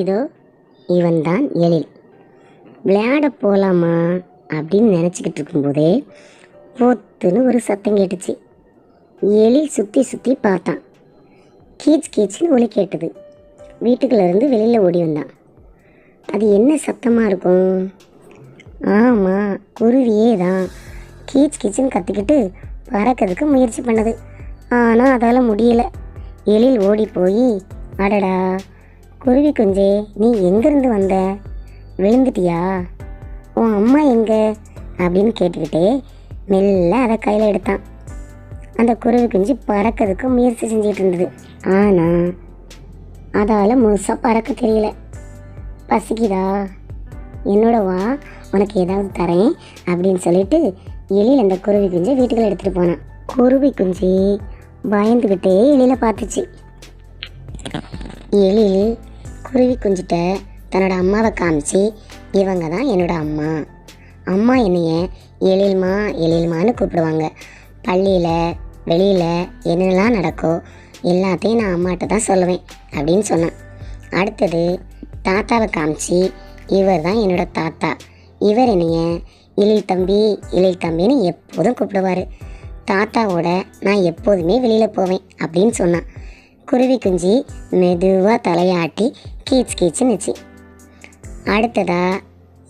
இதோ இவன்தான் எழில். விளையாட போகலாமா அப்படின்னு நினச்சிக்கிட்டு இருக்கும்போதே பொத்துன்னு ஒரு சத்தம் கேட்டுச்சு. எழில் சுற்றி சுற்றி பார்த்தான். கீச் கீச்சுன்னு ஒலி கேட்டது. வீட்டுக்குள்ளேருந்து வெளியில் ஓடி வந்தான். அது என்ன சத்தமாக இருக்கும்? ஆமாம் குருவியே தான் கீச் கீச்சுன்னு கத்திக்கிட்டு பறக்கிறதுக்கு முயற்சி பண்ணது. ஆனால் அதால் முடியலை. எழில் ஓடி போய் அடடா குருவி குஞ்சு நீ எங்கேருந்து வந்த? விழுந்துட்டியா? உன் அம்மா எங்கே? அப்படின்னு கேட்டுக்கிட்டே மெல்ல அதை கையில் எடுத்தான். அந்த குருவி குஞ்சு பறக்கிறதுக்கு முயற்சி செஞ்சிகிட்டு இருந்தது. ஆனால் அதால் முழுசாக பறக்க தெரியல. பசிக்குதா? என்னோட வா உனக்கு ஏதாவது தரேன் அப்படின்னு சொல்லிட்டு எலியில் அந்த குருவி குஞ்சு வீட்டுக்குள்ள எடுத்துகிட்டு போனான். குருவி குஞ்சு பயந்துக்கிட்டே எலியில் பார்த்துச்சு. எலி குருவி குஞ்சிட்ட தன்னோட அம்மாவை காமிச்சு இவங்க தான் என்னோட அம்மா. அம்மா என்னைய எழில்மா எழில்மான்னு கூப்பிடுவாங்க. பள்ளியில் வெளியில் என்னெல்லாம் நடக்கோ எல்லாத்தையும் நான் அம்மாட்ட தான் சொல்லுவேன் அப்படின்னு சொன்னான். அடுத்தது தாத்தாவை காமிச்சு இவர் தான் என்னோட தாத்தா. இவர் என்னைய எழில் தம்பி இழில் தம்பின்னு எப்போதும் கூப்பிடுவார். தாத்தாவோட நான் எப்போதுமே வெளியில் போவேன் அப்படின்னு சொன்னான். குருவி குஞ்சு மெதுவாக தலையாட்டி கீச் கீச்சுன்னுச்சு அடுத்ததா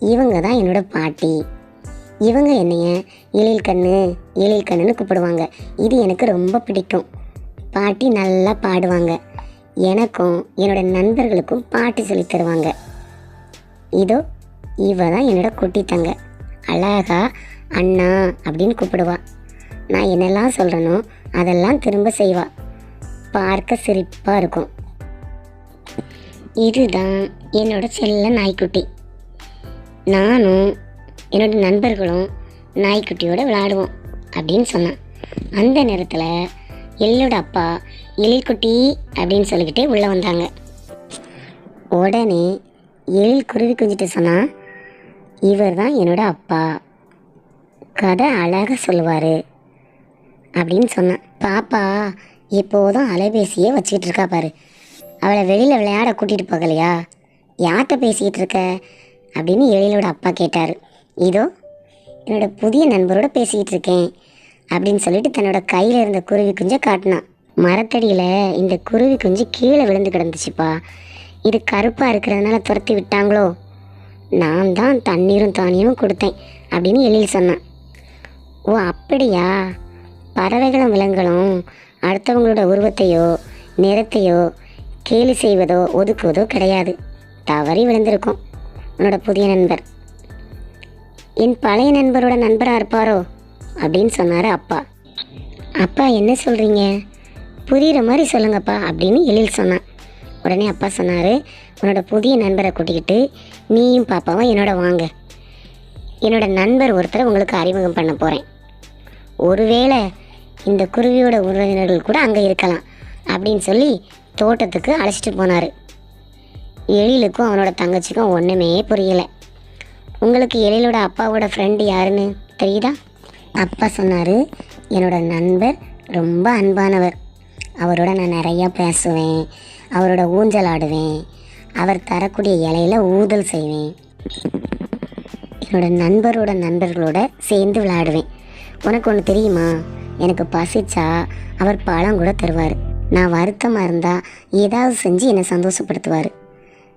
இவங்க தான் என்னோட பாட்டி. இவங்க என்னைய எழில் கண்ணு எழில் கண்ணுன்னு கூப்பிடுவாங்க. இது எனக்கு ரொம்ப பிடிக்கும். பாட்டி நல்லா பாடுவாங்க. எனக்கும் என்னோட நண்பர்களுக்கும் பாட்டு சொல்லித் தருவாங்க. இதோ இவ தான் என்னோட குட்டி தங்க. அழகா அண்ணா அப்படின்னு கூப்பிடுவா. நான் என்னெல்லாம் சொல்கிறேனோ அதெல்லாம் திரும்ப செய்வாள் பார்க்க சிரிப்பாக இருக்கும். இதுதான் என்னோட செல்ல நாய்க்குட்டி. நானும் என்னோட நண்பர்களும் நாய்க்குட்டியோட விளாடுவோம் அப்படின்னு சொன்னான். அந்த நேரத்தில் எல்லோட அப்பா எழில்குட்டி அப்படின்னு சொல்லிக்கிட்டே உள்ளே வந்தாங்க. உடனே எழில் குருவி குஞ்சிட்டு சொன்னால் இவர் தான் என்னோட அப்பா. கதை அழகாக சொல்லுவார். அப்படின்னு சொன்னான். பாப்பா இப்போதும் அலைபேசியே வச்சுக்கிட்டு இருக்கா பாரு. அவளை வெளியில் விளையாட கூட்டிகிட்டு போகலையா? யார்கிட்ட பேசிக்கிட்டு இருக்க? அப்படின்னு எழிலோட அப்பா கேட்டார். இதோ என்னோட புதிய நண்பரோட பேசிக்கிட்டு இருக்கேன் அப்படின்னு சொல்லிட்டு தன்னோட கையில் இருந்த குருவி குஞ்சை காட்டினான் மரத்தடியில் இந்த குருவி குஞ்சு கீழே விழுந்து கிடந்துச்சுப்பா. இது கருப்பாக இருக்கிறதுனால துரத்தி விட்டாங்களோ? நான் தான் தண்ணீரும் தானியமும் கொடுத்தேன் அப்படின்னு எழில் சொன்னான். ஓ அப்படியா? பறவைகளும் விலங்குகளும் அடுத்தவங்களோட உருவத்தையோ நிறத்தையோ கேலி செய்வதோ ஒதுக்குவதோ கிடையாது. தவறி விழுந்திருக்கும். உன்னோட புதிய நண்பர். என் பழைய நண்பரோட நண்பராக இருப்பாரோ? அப்படின்னு சொன்னார் அப்பா. அப்பா என்ன சொல்கிறீங்க புரிகிற மாதிரி சொல்லுங்கப்பா அப்படின்னு எழில் சொன்னான். உடனே அப்பா சொன்னார் உன்னோட புதிய நண்பரை கூட்டிக்கிட்டு நீயும் பாப்பாவும் என்னோட வாங்க. என்னோட நண்பர் ஒருத்தரை உங்களுக்கு அறிமுகம் பண்ண போகிறேன் ஒருவேளை இந்த குருவியோட உறவினர்கள் கூட அங்கே இருக்கலாம் அப்படின்னு சொல்லி தோட்டத்துக்கு அழைச்சிட்டு போனார். எழிலுக்கும் அவனோட தங்கச்சிக்கும் ஒன்றுமே புரியலை. உங்களுக்கு எழிலோட அப்பாவோட ஃப்ரெண்டு யாருன்னு தெரியுதா? அப்பா சொன்னார் என்னோட நண்பர் ரொம்ப அன்பானவர். அவரோட நான் நிறையா பேசுவேன் அவரோட ஊஞ்சல் ஆடுவேன் அவர் தரக்கூடிய இலையில ஊதல் செய்வேன். என்னோட நண்பரோட நண்பர்களோட சேர்ந்து விளையாடுவேன். உனக்கு ஒன்று தெரியுமா? எனக்கு பசிச்சா அவர் பழம் கூட தருவார். நான் வருத்தமாக இருந்தால் ஏதாவது செஞ்சு என்னை சந்தோஷப்படுத்துவார்.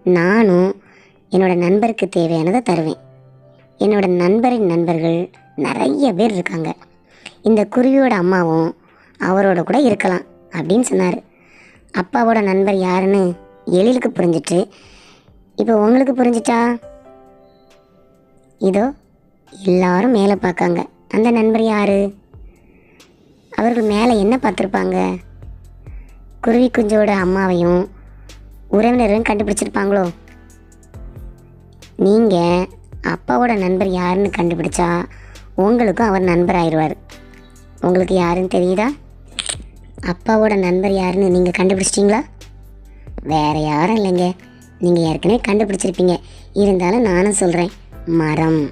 நானும் என்னோட நண்பருக்கு தேவையானதை தருவேன். என்னோட நண்பரின் நண்பர்கள் நிறைய பேர் இருக்காங்க. இந்த குருவியோட அம்மாவும் அவரோட கூட இருக்கலாம் அப்படின்னு சொன்னார். அப்பாவோட நண்பர் யாருன்னு எழிலுக்கு புரிஞ்சிட்டு இப்போ உங்களுக்கு புரிஞ்சிட்டா இதோ எல்லாரும் மேலே பார்க்காங்க. அந்த நண்பர் யாரு? அவர்கள் மேலே என்ன பார்த்துருப்பாங்க? குருவி குஞ்சோட அம்மாவையும் உறவினரையும் கண்டுபிடிச்சிருப்பாங்களோ? நீங்கள் அப்பாவோட நண்பர் யாருன்னு கண்டுபிடிச்சா உங்களுக்கும் அவர் நண்பர் ஆயிடுவார். உங்களுக்கு யாருன்னு தெரியுதா? அப்பாவோட நண்பர் யாருன்னு நீங்கள் கண்டுபிடிச்சிட்டிங்களா? வேறு யாரும் இல்லைங்க. நீங்கள் ஏற்கனவே கண்டுபிடிச்சிருப்பீங்க. இருந்தாலும் நானும் சொல்கிறேன் மரம்.